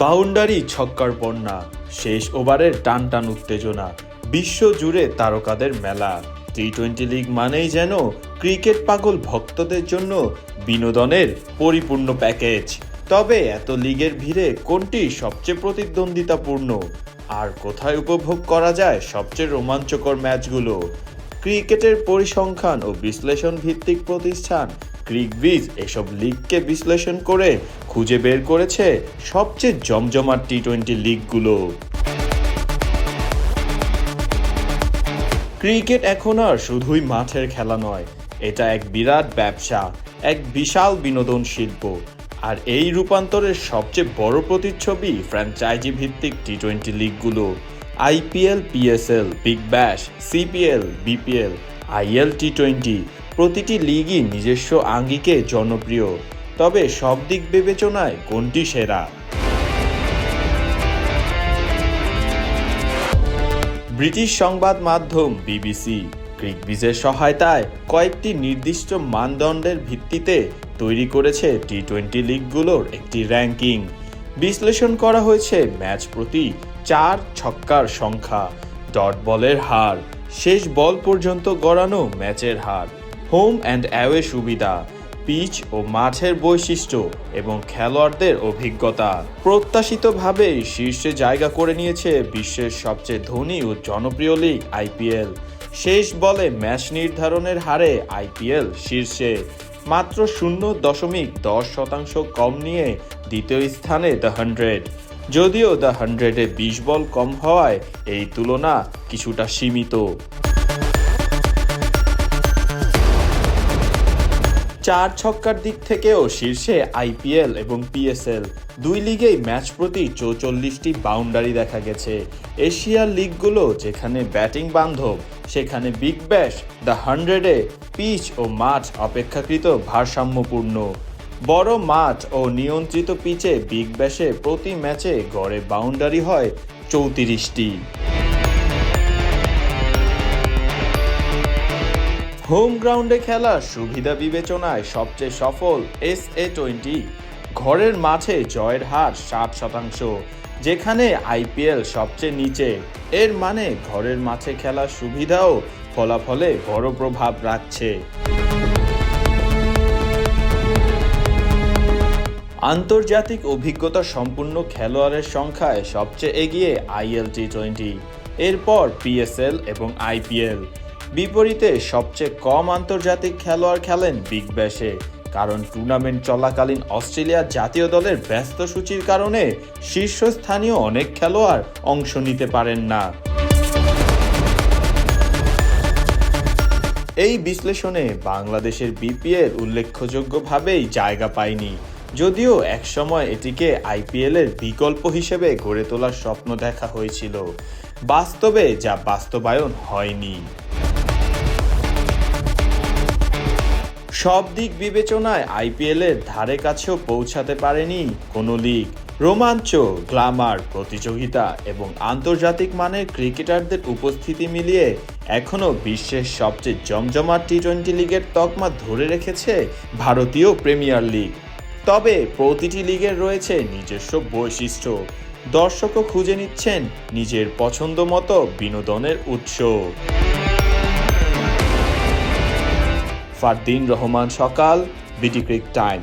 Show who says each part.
Speaker 1: Boundary ছক্কার বন্যা, শেষ ওভারের টান টান উত্তেজনা বিশ্ব জুড়ে তারকাদের মেলা। টি টোয়েন্টি লিগ মানেই যেন ক্রিকেট পাগল ভক্তদের জন্য বিনোদনের পরিপূর্ণ প্যাকেজ। তবে এত লিগের ভিড়ে কোনটি সবচেয়ে প্রতিদ্বন্দ্বিতাপূর্ণ? আর কোথায় উপভোগ করা যায় সবচেয়ে রোমাঞ্চকর ম্যাচগুলো? ক্রিকেটের পরিসংখ্যান ও বিশ্লেষণ ভিত্তিক প্রতিষ্ঠান ক্রিকবিজ এসব লিগকে বিশ্লেষণ করে খুঁজে বের করেছে সবচেয়ে জমজমাট টি টোয়েন্টি লিগগুলো ক্রিকেট এখন আর শুধুই মাঠের খেলা নয়, এটা এক বিরাট ব্যবসা, এক বিশাল বিনোদন শিল্প। আর এই রূপান্তরের সবচেয়ে বড় প্রতিচ্ছবি ফ্র্যাঞ্চাইজি ভিত্তিক T twenty লিগগুলো IPL PSL big bash CPL BPL IL T twenty প্রতিটি লিগই নিজস্ব আঙ্গিকে জনপ্রিয়, তবে সব দিক বিবেচনায় কোনটি সেরা? ব্রিটিশ সংবাদ মাধ্যম বিবিসি, ক্রিকবিজের সহায়তায় কয়েকটি নির্দিষ্ট মানদণ্ডের ভিত্তিতে তৈরি করেছে টি টোয়েন্টি লিগগুলোর একটি র্যাঙ্কিং। বিশ্লেষণ করা হয়েছে ম্যাচ প্রতি চার ছক্কার সংখ্যা, ডট বলের হার, শেষ বল পর্যন্ত গড়ানো ম্যাচের হার। হোম অ্যান্ড অ্যাওয়ে সুবিধা, পিচ ও মাঠের বৈশিষ্ট্য এবং খেলোয়াড়দের অভিজ্ঞতা। প্রত্যাশিতভাবেই শীর্ষে জায়গা করে নিয়েছে বিশ্বের সবচেয়ে ধনী ও জনপ্রিয় লিগ আইপিএল শেষ বলে ম্যাচ নির্ধারণের হারে আইপিএল শীর্ষে। মাত্র শূন্য দশমিক দশ শতাংশ কম নিয়ে দ্বিতীয় স্থানে দ্য হান্ড্রেড। যদিও দ্য হান্ড্রেডে বিশ বল কম হওয়ায় এই তুলনা কিছুটা সীমিত। চার ছক্কার দিক থেকেও শীর্ষে আইপিএল এবং পিএসএল দুই লিগেই ম্যাচ প্রতি চৌচল্লিশটি বাউন্ডারি দেখা গেছে। এশিয়ার লিগগুলো যেখানে ব্যাটিং বান্ধব, সেখানে বিগ ব্যাশ, দ্য হান্ড্রেডে পিচ ও মাঠ অপেক্ষাকৃত ভারসাম্যপূর্ণ। বড় মাঠ ও নিয়ন্ত্রিত পিচে বিগ ব্যাশে প্রতি ম্যাচে গড়ে বাউন্ডারি হয় চৌত্রিশটি। হোম গ্রাউন্ডে খেলার সুবিধা বিবেচনায় সবচেয়ে সফল এস এ টোয়েন্টি ঘরের মাঠে জয়ের হার ষাট শতাংশ, যেখানে আইপিএল সবচেয়ে নিচে। এর মানে ঘরের মাঠে খেলার সুবিধাও ফলাফলে বড় প্রভাব রাখছে। আন্তর্জাতিক অভিজ্ঞতা সম্পূর্ণ খেলোয়াড়ের সংখ্যায় সবচেয়ে এগিয়ে আইএল টি টোয়েন্টি এরপর পিএসএল এবং আইপিএল বিপরীতে সবচেয়ে কম আন্তর্জাতিক খেলোয়াড় খেলেন বিগ ব্যাশে, কারণ টুর্নামেন্ট চলাকালীন অস্ট্রেলিয়া জাতীয় দলের ব্যস্ত সূচির কারণে শীর্ষস্থানীয় অনেক খেলোয়াড় অংশ নিতে পারেন না। এই বিশ্লেষণে বাংলাদেশের বিপিএল উল্লেখযোগ্যভাবেই জায়গা পায়নি, যদিও একসময় এটিকে আইপিএল এর বিকল্প হিসেবে গড়ে তোলার স্বপ্ন দেখা হয়েছিল। বাস্তবে যা বাস্তবায়ন হয়নি। সব দিক বিবেচনায় আইপিএল এর ধারে কাছেও পৌঁছাতে পারেনি কোনো লিগ। রোমাঞ্চ, গ্লামার, প্রতিযোগিতা এবং আন্তর্জাতিক মানের ক্রিকেটারদের উপস্থিতি মিলিয়ে এখনও বিশ্বের সবচেয়ে জমজমাট টি টোয়েন্টি লিগের তকমা ধরে রেখেছে ভারতীয় প্রিমিয়ার লিগ। তবে প্রতিটি লিগের রয়েছে নিজস্ব বৈশিষ্ট্য। দর্শকও খুঁজে নিচ্ছেন নিজের পছন্দ মতো বিনোদনের উৎস। ফারদিন রহমান সকাল বিটি ক্রিক টাইম।